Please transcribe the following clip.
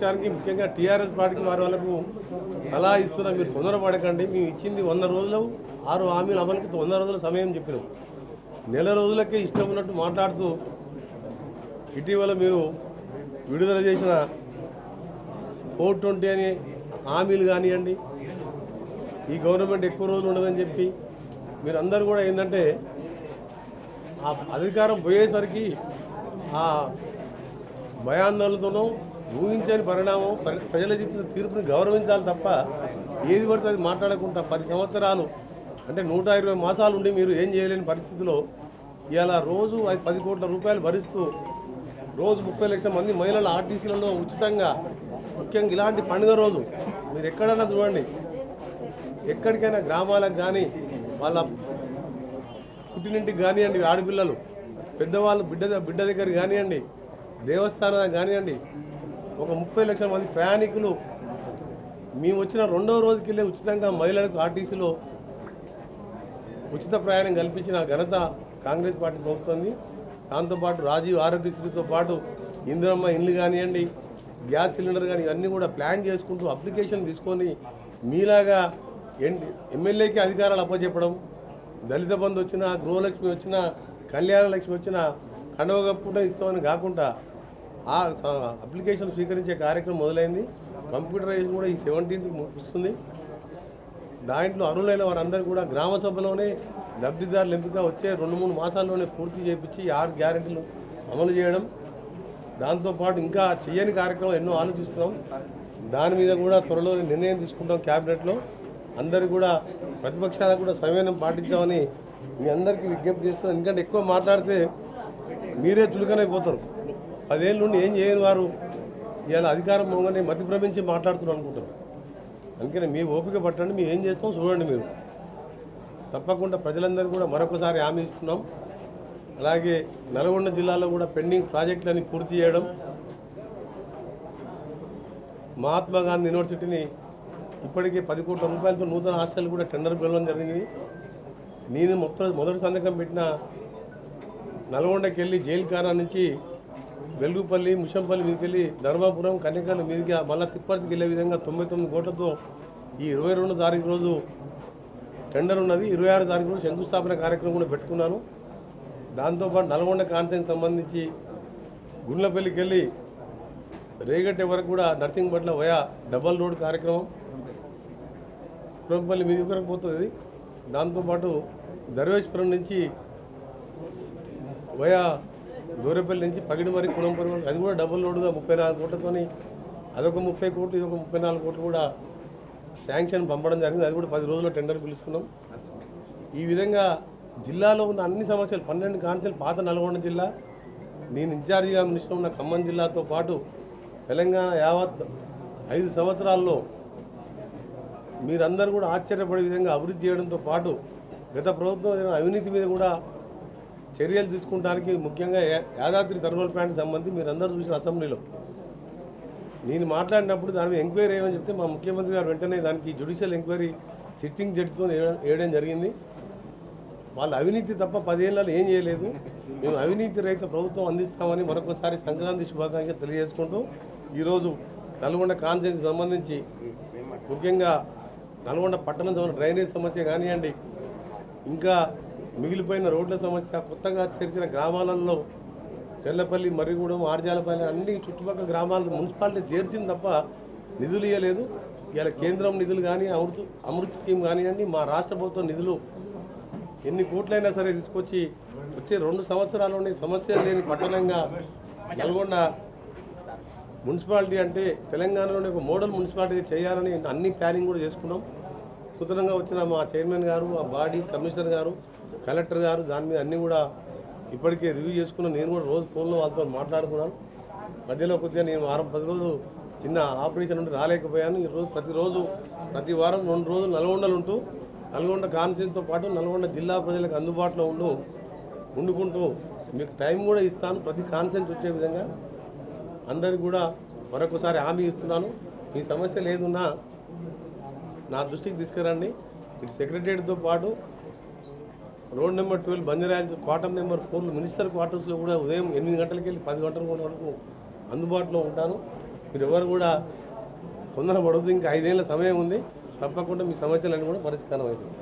ప్రతిపక్షానికి ముఖ్యంగా టీఆర్ఎస్ పార్టీకి వారి వాళ్ళకు సలహా ఇస్తున్నా. మీరు తొందరపడకండి. మేము ఇచ్చింది వంద రోజులు ఆరు హామీలు అమలుకి వంద రోజుల సమయం చెప్పినాం. నెల రోజులకే ఇష్టం ఉన్నట్టు మాట్లాడుతూ ఇటీవల మీరు విడుదల చేసిన ఫోర్ ట్వంటీ అని హామీలు కానివ్వండి ఈ గవర్నమెంట్ ఎక్కువ రోజులు ఉండదని చెప్పి మీరు అందరూ కూడా ఏంటంటే ఆ అధికారం పోయేసరికి ఆ భయాందోళనతోనూ ఊహించని పరిణామం ప్ర- ఇచ్చిన తీర్పుని గౌరవించాలి తప్ప ఏది పడితే అది మాట్లాడకుండా పది సంవత్సరాలు అంటే నూట ఇరవై మాసాలు ఉండి మీరు ఏం చేయలేని పరిస్థితిలో ఇలా రోజు ఐదు పది కోట్ల రూపాయలు భరిస్తూ రోజు ముప్పై లక్షల మంది మహిళల ఆర్టీసీలలో ఉచితంగా ముఖ్యంగా ఇలాంటి పండుగ రోజు మీరు ఎక్కడైనా చూడండి ఎక్కడికైనా గ్రామాలకు కానీ వాళ్ళ పుట్టినింటికి కానివ్వండి ఆడపిల్లలు పెద్దవాళ్ళు బిడ్డ బిడ్డ దగ్గర కానివ్వండి దేవస్థానం కానివ్వండి ఒక ముప్పై లక్షల మంది ప్రయాణికులు మేము వచ్చిన రెండవ రోజుకెళ్ళి ఉచితంగా మహిళలకు ఆర్టీసీలో ఉచిత ప్రయాణం కల్పించిన ఘనత కాంగ్రెస్ పార్టీ ప్రభుత్వంది. దాంతోపాటు రాజీవ్ ఆరోగ్యశ్రీతో పాటు ఇందిరమ్మ ఇండ్లు కానివ్వండి గ్యాస్ సిలిండర్ కానీ ఇవన్నీ కూడా ప్లాన్ చేసుకుంటూ అప్లికేషన్ తీసుకొని మీలాగా ఎన్ ఎమ్మెల్యేకి అధికారాలు అప్పచెప్పడం దళిత బంధు వచ్చినా గృహలక్ష్మి వచ్చినా కళ్యాణ లక్ష్మి వచ్చినా కండవ కప్పుకుంటే ఇస్తామని కాకుండా ఆ అప్లికేషన్ స్వీకరించే కార్యక్రమం మొదలైంది. కంప్యూటరైజేషన్ కూడా ఈ సెవెంటీన్త్ ముగుస్తుంది. దాంట్లో అర్హులైన వారందరూ కూడా గ్రామ సభలోనే లబ్ధిదారులు ఎంపిక వచ్చే రెండు మూడు మాసాల్లోనే పూర్తి చేయించి ఆరు గ్యారెంటీలు అమలు చేయడం. దాంతోపాటు ఇంకా చేయని కార్యక్రమం ఎన్నో ఆలోచిస్తున్నాం. దాని మీద కూడా త్వరలో నిర్ణయం తీసుకుంటాం క్యాబినెట్లో. అందరు కూడా ప్రతిపక్షాలకు కూడా సంయమనం పాటించామని మీ అందరికీ విజ్ఞప్తి చేస్తున్నాం. ఎందుకంటే ఎక్కువ మాట్లాడితే మీరే చులకనైపోతారు. పదేళ్ళ నుండి ఏం చేయని వారు. ఇవాళ అధికారం పోగానే మధ్య ప్రమించి మాట్లాడుతున్నారు అనుకుంటున్నాం. అందుకని మీ ఓపిక పట్టండి మేము ఏం చేస్తాం చూడండి మీరు. తప్పకుండా ప్రజలందరూ కూడా మరొకసారి హామీ ఇస్తున్నాం. అలాగే నల్గొండ జిల్లాలో కూడా పెండింగ్ ప్రాజెక్టులని పూర్తి చేయడం మహాత్మా గాంధీ యూనివర్సిటీని ఇప్పటికే పది కోట్ల రూపాయలతో నూతన హాస్టల్ కూడా టెండర్ పిలవడం జరిగింది. నేను మొత్తం మొదటి సంతకం పెట్టిన నల్గొండకి వెళ్ళి జైలు కారా నుంచి వెలుగుపల్లి ముషంపల్లి మీదకి వెళ్ళి ధర్మాపురం కన్యకాల మీదకి మళ్ళీ తిప్పర్తికి వెళ్ళే విధంగా తొంభై తొమ్మిది కోట్లతో ఈ ఇరవై రెండు తారీఖు రోజు టెండర్ ఉన్నది. ఇరవై ఆరు తారీఖు రోజు శంకుస్థాపన కార్యక్రమం కూడా పెట్టుకున్నాను. దాంతోపాటు నల్గొండ కాన్సెన్స్ సంబంధించి గుండ్లపల్లికి వెళ్ళి రేగట్టే వరకు కూడా నర్సింగ్ పట్ల వయా డబల్ రోడ్ కార్యక్రమం కురంపల్లి మీది వరకు పోతుంది. దాంతోపాటు దర్వేశ్వరం నుంచి వయా దూరపల్లి నుంచి పగిడిమరి కులం వరకు అది కూడా డబుల్ లోడ్గా ముప్పై నాలుగు కోట్లతోని అదొక ముప్పై కోట్లు ఇదొక ముప్పై నాలుగు కోట్లు కూడా శాంక్షన్ పంపడం జరిగింది. అది కూడా పది రోజుల్లో టెండర్ పిలుస్తున్నాం. ఈ విధంగా జిల్లాలో ఉన్న అన్ని సమస్యలు పన్నెండు కాన్సెల్ పాత నల్గొండ జిల్లా నేను ఇన్ఛార్జిగా మినిస్టర్ ఉన్న ఖమ్మం జిల్లాతో పాటు తెలంగాణ యావత్ ఐదు సంవత్సరాల్లో మీరందరూ కూడా ఆశ్చర్యపడే విధంగా అభివృద్ధి చేయడంతో పాటు గత ప్రభుత్వం అవినీతి మీద కూడా చర్యలు తీసుకుంటానికి ముఖ్యంగా యాదాద్రి థర్మల్ ప్లాంట్ సంబంధించి మీరందరూ చూసిన అసెంబ్లీలో. నేను మాట్లాడినప్పుడు దాని ఎంక్వైరీ ఏమని చెప్తే మా ముఖ్యమంత్రి గారు వెంటనే దానికి జ్యుడిషియల్ ఎంక్వైరీ సిట్టింగ్ జడ్జితో వేయడం జరిగింది. వాళ్ళు అవినీతి తప్ప పదేళ్ళలో ఏం చేయలేదు. మేము అవినీతి రహిత ప్రభుత్వం అందిస్తామని మరొకసారి సంక్రాంతి శుభాకాంక్షలు తెలియజేసుకుంటూ ఈరోజు నల్గొండ కాన్సెన్స్ సంబంధించి ముఖ్యంగా నల్గొండ పట్టణం సమస్య డ్రైనేజ్ సమస్య కానివ్వండి ఇంకా మిగిలిపోయిన రోడ్ల సమస్య కొత్తగా తెరిచిన గ్రామాలలో చెల్లపల్లి మర్రిగూడెం ఆర్జాలపల్లి అన్ని చుట్టుపక్కల గ్రామాలను మున్సిపాలిటీ చేర్చింది తప్ప నిధులు ఇవ్వలేదు ఇలా కేంద్రం నిధులు కానీ అమృత్ అమృత్ స్కీమ్ కానివ్వండి మా రాష్ట్ర ప్రభుత్వం నిధులు ఎన్ని కోట్లైనా సరే తీసుకొచ్చి వచ్చే రెండు సంవత్సరాల్లోనే సమస్యలు లేని పట్టణంగా నల్గొండ మున్సిపాలిటీ అంటే తెలంగాణలోనే ఒక మోడల్ మున్సిపాలిటీ చేయాలని అన్ని ప్లానింగ్ కూడా చేసుకున్నాం. సుతరంగా వచ్చిన మా చైర్మన్ గారు ఆ బాడీ కమిషనర్ గారు కలెక్టర్ గారు దాని మీద అన్నీ కూడా ఇప్పటికే రివ్యూ చేసుకున్నాను నేను కూడా రోజు ఫోన్లో వాళ్ళతో మాట్లాడుకున్నాను. మధ్యలో కొద్దిగా నేను వారం పది రోజులు చిన్న ఆపరేషన్ నుండి రాలేకపోయాను. ఈరోజు ప్రతిరోజు ప్రతి వారం రెండు రోజులు నల్గొండలు ఉంటూ నల్గొండ కాన్సెన్స్తో పాటు నల్గొండ జిల్లా ప్రజలకు అందుబాటులో ఉండు ఉండుకుంటూ మీకు టైం కూడా ఇస్తాను. ప్రతి కాన్సెన్స్ వచ్చే విధంగా అందరికి కూడా మరొకసారి హామీ ఇస్తున్నాను. మీ సమస్య లేదున్నా నా దృష్టికి తీసుకురండి. ఇటు సెక్రటరీతో పాటు road number twelve Banjara Hills quarter number four minister క్వార్టర్స్లో కూడా ఉదయం ఎనిమిది గంటలకి వెళ్ళి పది గంటల వరకు అందుబాటులో ఉంటాను. మీరు ఎవరు కూడా తొందరపడవద్దు ఇంకా ఐదేళ్ళ సమయం ఉంది. తప్పకుండా మీ సమస్యలన్నీ కూడా పరిష్కారం అవుతుంది.